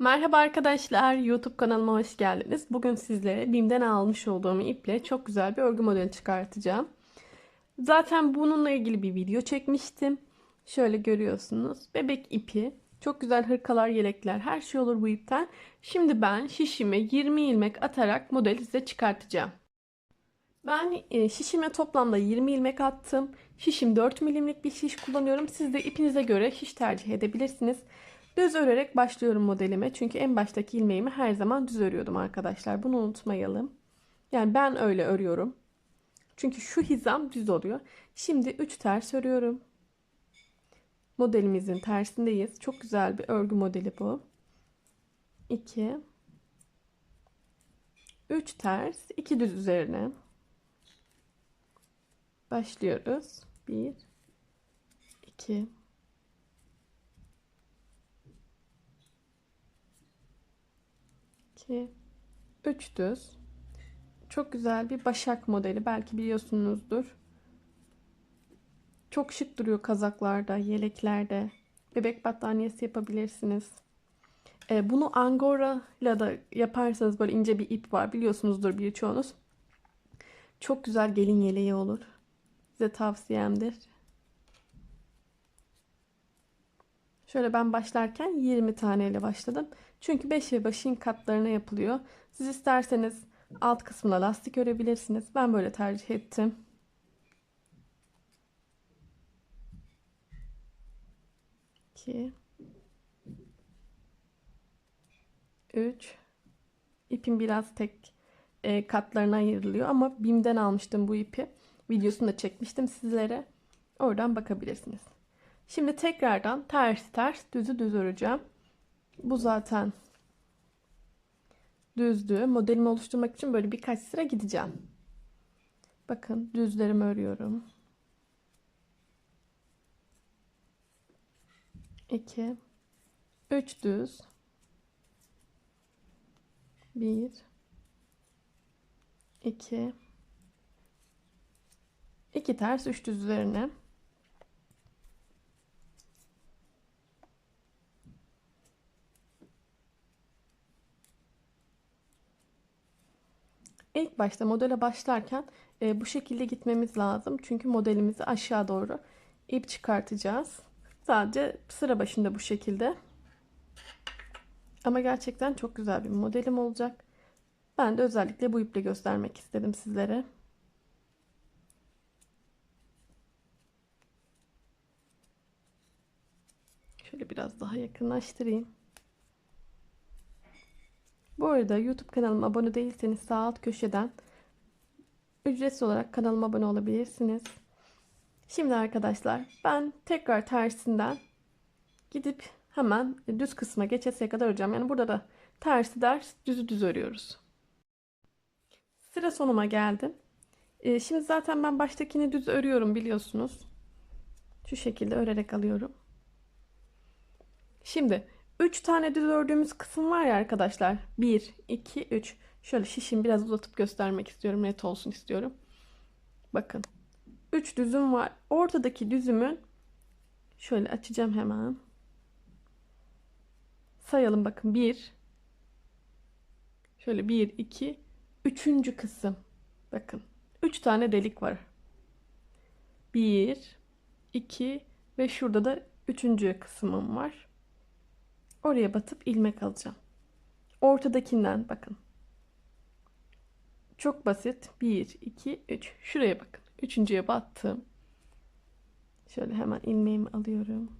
Merhaba arkadaşlar, YouTube kanalıma hoş geldiniz. Bugün sizlere BİM'den almış olduğum iple çok güzel bir örgü modeli çıkartacağım. Zaten bununla ilgili bir video çekmiştim. Şöyle görüyorsunuz. Bebek ipi, çok güzel hırkalar, yelekler, her şey olur bu ipten. Şimdi ben şişime 20 ilmek atarak modeli size çıkartacağım. Ben e, şişime toplamda 20 ilmek attım. Şişim 4 milimlik bir şiş kullanıyorum. Siz de ipinize göre şiş tercih edebilirsiniz. Düz örerek başlıyorum modelime. Çünkü en baştaki ilmeğimi her zaman düz örüyordum arkadaşlar. Bunu unutmayalım. Yani ben öyle örüyorum. Çünkü şu hizam düz oluyor. Şimdi 3 ters örüyorum. Modelimizin tersindeyiz. Çok güzel bir örgü modeli bu. 2 3 ters, 2 düz üzerine. Başlıyoruz. 1 2 2 3 düz. Çok güzel bir başak modeli. Belki biliyorsunuzdur. Çok şık duruyor kazaklarda, yeleklerde. Bebek battaniyesi yapabilirsiniz. Ee, bunu angora ile da yaparsanız böyle ince bir ip var. Biliyorsunuzdur birçoğunuz. Çok güzel gelin yeleği olur. Size tavsiyemdir. Şöyle ben başlarken 20 taneyle başladım. Çünkü 5 ve başın katlarına yapılıyor. Siz isterseniz alt kısmına lastik örebilirsiniz. Ben böyle tercih ettim. İki. Üç. İpim biraz tek e, katlarına ayrılıyor ama BİM'den almıştım bu ipi. Videosunu da çekmiştim sizlere. Oradan bakabilirsiniz. Şimdi tekrardan ters ters düzü düz öreceğim. Bu zaten düzdü. Modelimi oluşturmak için böyle birkaç sıra gideceğim. Bakın düzlerimi örüyorum. 2 3 düz 1 2 2 ters 3 düz üzerine İlk başta modele başlarken e, bu şekilde gitmemiz lazım. Çünkü modelimizi aşağı doğru ip çıkartacağız. Sadece sıra başında bu şekilde. Ama gerçekten çok güzel bir modelim olacak. Ben de özellikle bu iple göstermek istedim sizlere. Şöyle biraz daha yakınlaştırayım. Bu arada YouTube kanalıma abone değilseniz sağ alt köşeden ücretsiz olarak kanalıma abone olabilirsiniz. Şimdi arkadaşlar ben tekrar tersinden gidip hemen düz kısma geçesiye kadar öreceğim. Yani burada da tersi ders düzü düz örüyoruz. Sıra sonuma geldim. Ee, şimdi zaten ben baştakini düz örüyorum biliyorsunuz. Şu şekilde örerek alıyorum. Şimdi 3 tane düz ördüğümüz kısım var ya arkadaşlar. 1, 2, 3. Şöyle şişimi biraz uzatıp göstermek istiyorum. Net olsun istiyorum. Bakın. 3 düzüm var. Ortadaki düzümün şöyle açacağım hemen. Sayalım bakın. 1 Şöyle 1, 2, 3. kısım. Bakın. 3 tane delik var. 1 2 ve şurada da 3. kısmım var. Oraya batıp ilmek alacağım. Ortadakinden bakın. Çok basit. 1, 2, 3. Şuraya bakın. Üçüncüye battım. Şöyle hemen ilmeğimi alıyorum.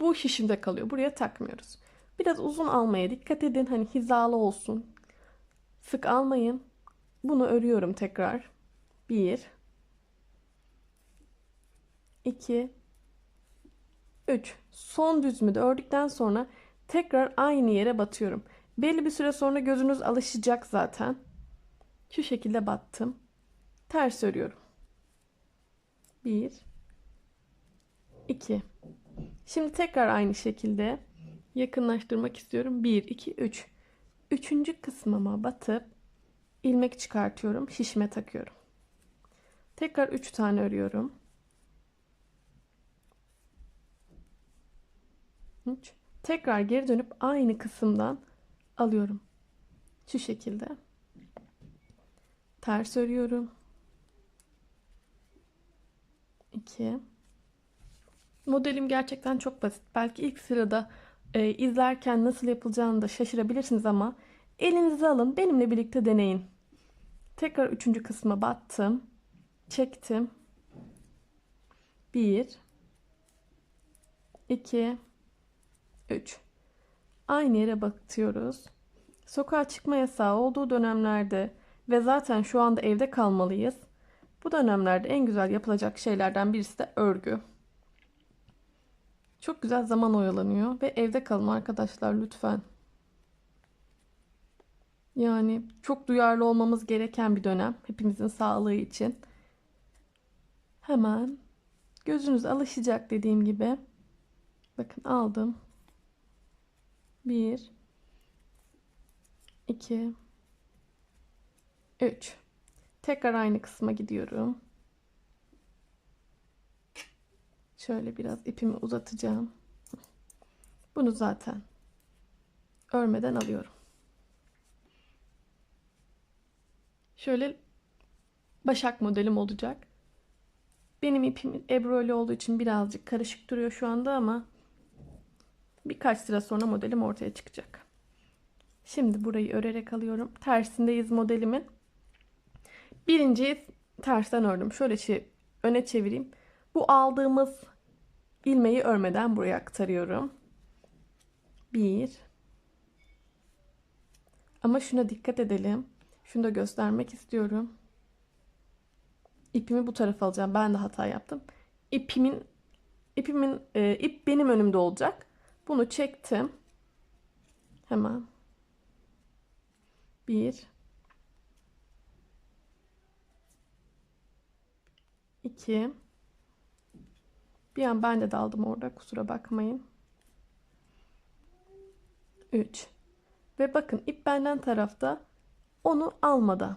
Bu şişimde kalıyor. Buraya takmıyoruz. Biraz uzun almaya dikkat edin. Hani hizalı olsun. Sık almayın. Bunu örüyorum tekrar. 1 2 3 son düzümü de ördükten sonra tekrar aynı yere batıyorum. Belli bir süre sonra gözünüz alışacak zaten. Şu şekilde battım. Ters örüyorum. 1 2 Şimdi tekrar aynı şekilde yakınlaştırmak istiyorum. 1 2 3 Üçüncü kısmıma batıp ilmek çıkartıyorum. Şişime takıyorum. Tekrar 3 tane örüyorum. 3. Tekrar geri dönüp aynı kısımdan alıyorum. Şu şekilde. Ters örüyorum. 2. Modelim gerçekten çok basit. Belki ilk sırada e, izlerken nasıl yapılacağını da şaşırabilirsiniz ama elinize alın, benimle birlikte deneyin. Tekrar üçüncü kısma battım. Çektim. 1 2 3 Aynı yere batıyoruz. Sokağa çıkma yasağı olduğu dönemlerde ve zaten şu anda evde kalmalıyız. Bu dönemlerde en güzel yapılacak şeylerden birisi de örgü. Çok güzel zaman oyalanıyor ve evde kalın arkadaşlar lütfen. Yani çok duyarlı olmamız gereken bir dönem hepimizin sağlığı için. Hemen gözünüz alışacak dediğim gibi. Bakın aldım. 1 2 3 Tekrar aynı kısma gidiyorum. Şöyle biraz ipimi uzatacağım. Bunu zaten örmeden alıyorum. Şöyle başak modelim olacak. Benim ipim ebroli olduğu için birazcık karışık duruyor şu anda ama birkaç sıra sonra modelim ortaya çıkacak. Şimdi burayı örerek alıyorum. Tersindeyiz modelimin. Birinciyi tersten ördüm. Şöyle öne çevireyim. Bu aldığımız ilmeği örmeden buraya aktarıyorum. Bir. Ama şuna dikkat edelim. Şunu da göstermek istiyorum. İpimi bu tarafa alacağım. Ben de hata yaptım. İpimin ipimin e, ip benim önümde olacak. Bunu çektim. Hemen. Bir. İki. Bir an ben de daldım orada. Kusura bakmayın. Üç. Ve bakın ip benden tarafta onu almadan.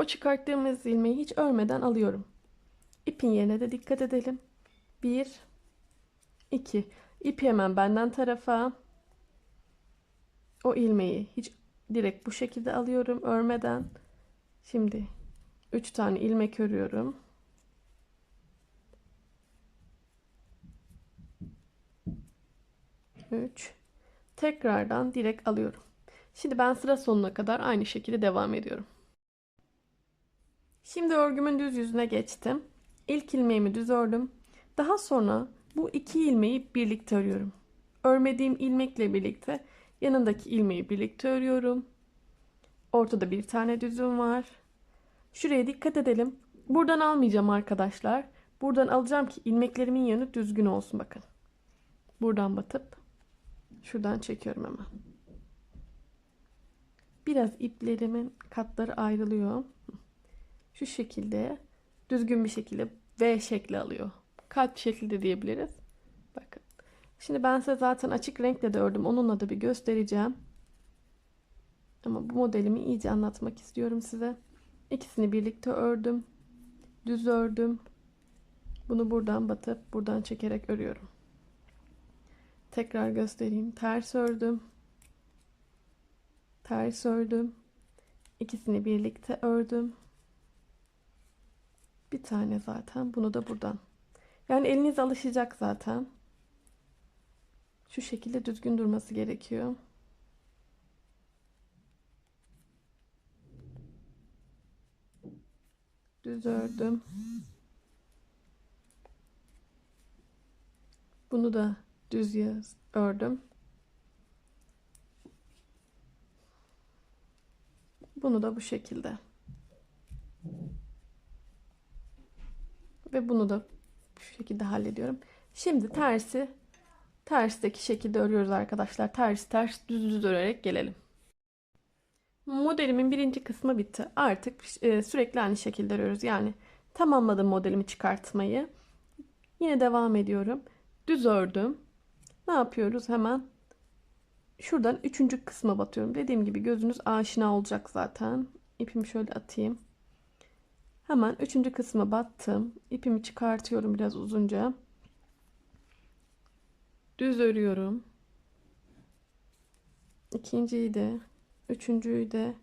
O çıkarttığımız ilmeği hiç örmeden alıyorum. İpin yerine de dikkat edelim. Bir. iki. İpi hemen benden tarafa. O ilmeği hiç direkt bu şekilde alıyorum örmeden. Şimdi 3 tane ilmek örüyorum. Üç. Tekrardan direkt alıyorum. Şimdi ben sıra sonuna kadar aynı şekilde devam ediyorum. Şimdi örgümün düz yüzüne geçtim. İlk ilmeğimi düz ördüm. Daha sonra bu iki ilmeği birlikte örüyorum. Örmediğim ilmekle birlikte yanındaki ilmeği birlikte örüyorum. Ortada bir tane düzüm var. Şuraya dikkat edelim. Buradan almayacağım arkadaşlar. Buradan alacağım ki ilmeklerimin yönü düzgün olsun bakın. Buradan batıp şuradan çekiyorum hemen. Biraz iplerimin katları ayrılıyor. Şu şekilde düzgün bir şekilde V şekli alıyor. Kalp şekli de diyebiliriz. Bakın. Şimdi ben size zaten açık renkle de ördüm. Onunla da bir göstereceğim. Ama bu modelimi iyice anlatmak istiyorum size. İkisini birlikte ördüm. Düz ördüm. Bunu buradan batıp buradan çekerek örüyorum. Tekrar göstereyim. Ters ördüm. Ters ördüm. İkisini birlikte ördüm. Bir tane zaten. Bunu da buradan. Yani eliniz alışacak zaten. Şu şekilde düzgün durması gerekiyor. Düz ördüm. Bunu da düz ördüm. Bunu da bu şekilde. Ve bunu da bu şekilde hallediyorum. Şimdi tersi tersteki şekilde örüyoruz arkadaşlar. Ters ters düz düz örerek gelelim. Modelimin birinci kısmı bitti. Artık e, sürekli aynı şekilde örüyoruz. Yani tamamladım modelimi çıkartmayı. Yine devam ediyorum. Düz ördüm. Ne yapıyoruz? Hemen şuradan üçüncü kısma batıyorum. Dediğim gibi gözünüz aşina olacak zaten. İpimi şöyle atayım. Hemen üçüncü kısma battım. İpimi çıkartıyorum biraz uzunca. Düz örüyorum. İkinciyi de, üçüncüyü de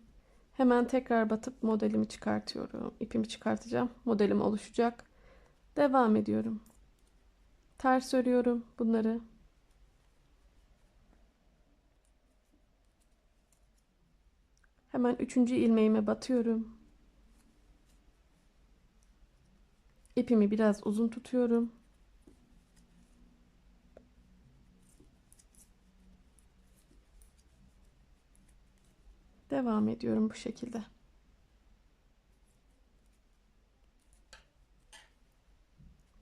hemen tekrar batıp modelimi çıkartıyorum. İpimi çıkartacağım. Modelim oluşacak. Devam ediyorum. Ters örüyorum bunları. Hemen üçüncü ilmeğime batıyorum. İpimi biraz uzun tutuyorum. Devam ediyorum bu şekilde.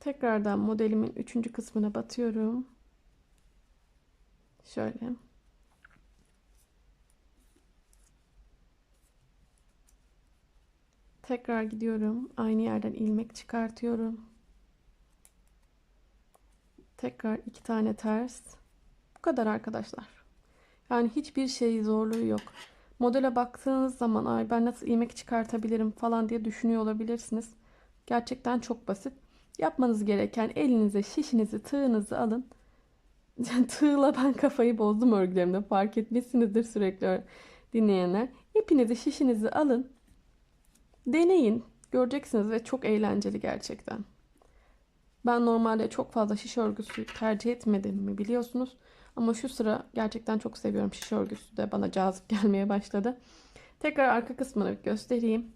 Tekrardan modelimin üçüncü kısmına batıyorum. Şöyle. Tekrar gidiyorum. Aynı yerden ilmek çıkartıyorum. Tekrar iki tane ters. Bu kadar arkadaşlar. Yani hiçbir şey zorluğu yok. Modele baktığınız zaman ay ben nasıl ilmek çıkartabilirim falan diye düşünüyor olabilirsiniz. Gerçekten çok basit. Yapmanız gereken elinize şişinizi, tığınızı alın. Tığla ben kafayı bozdum örgülerimde fark etmişsinizdir sürekli dinleyenler. İpinizi, şişinizi alın. Deneyin. Göreceksiniz ve çok eğlenceli gerçekten. Ben normalde çok fazla şiş örgüsü tercih etmedim mi biliyorsunuz. Ama şu sıra gerçekten çok seviyorum. Şiş örgüsü de bana cazip gelmeye başladı. Tekrar arka kısmını göstereyim.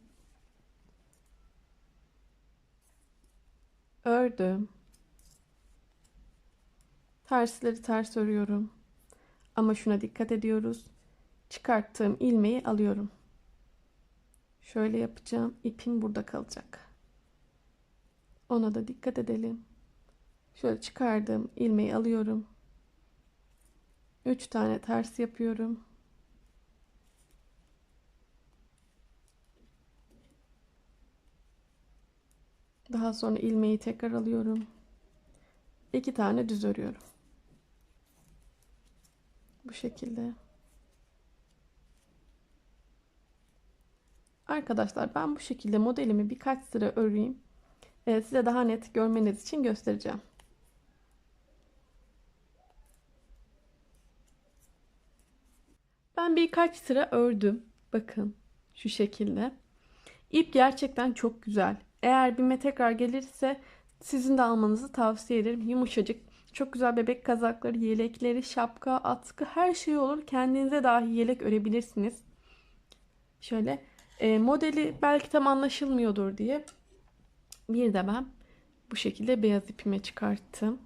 Ördüm. Tersleri ters örüyorum. Ama şuna dikkat ediyoruz. Çıkarttığım ilmeği alıyorum. Şöyle yapacağım. İpim burada kalacak. Ona da dikkat edelim. Şöyle çıkardığım ilmeği alıyorum. 3 tane ters yapıyorum. Daha sonra ilmeği tekrar alıyorum. 2 tane düz örüyorum. Bu şekilde. Arkadaşlar ben bu şekilde modelimi birkaç sıra öreyim. Ee, size daha net görmeniz için göstereceğim. Ben birkaç sıra ördüm. Bakın şu şekilde. İp gerçekten çok güzel. Eğer BİM'e tekrar gelirse sizin de almanızı tavsiye ederim. Yumuşacık. Çok güzel bebek kazakları, yelekleri, şapka, atkı her şey olur. Kendinize dahi yelek örebilirsiniz. Şöyle e, modeli belki tam anlaşılmıyordur diye bir de ben bu şekilde beyaz ipime çıkarttım.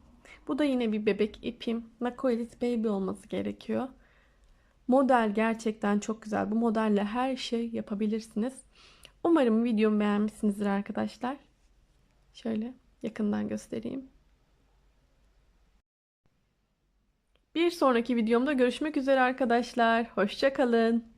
Bu da yine bir bebek ipim. Nakoilis Baby olması gerekiyor. Model gerçekten çok güzel. Bu modelle her şey yapabilirsiniz. Umarım videomu beğenmişsinizdir arkadaşlar. Şöyle yakından göstereyim. Bir sonraki videomda görüşmek üzere arkadaşlar. Hoşçakalın.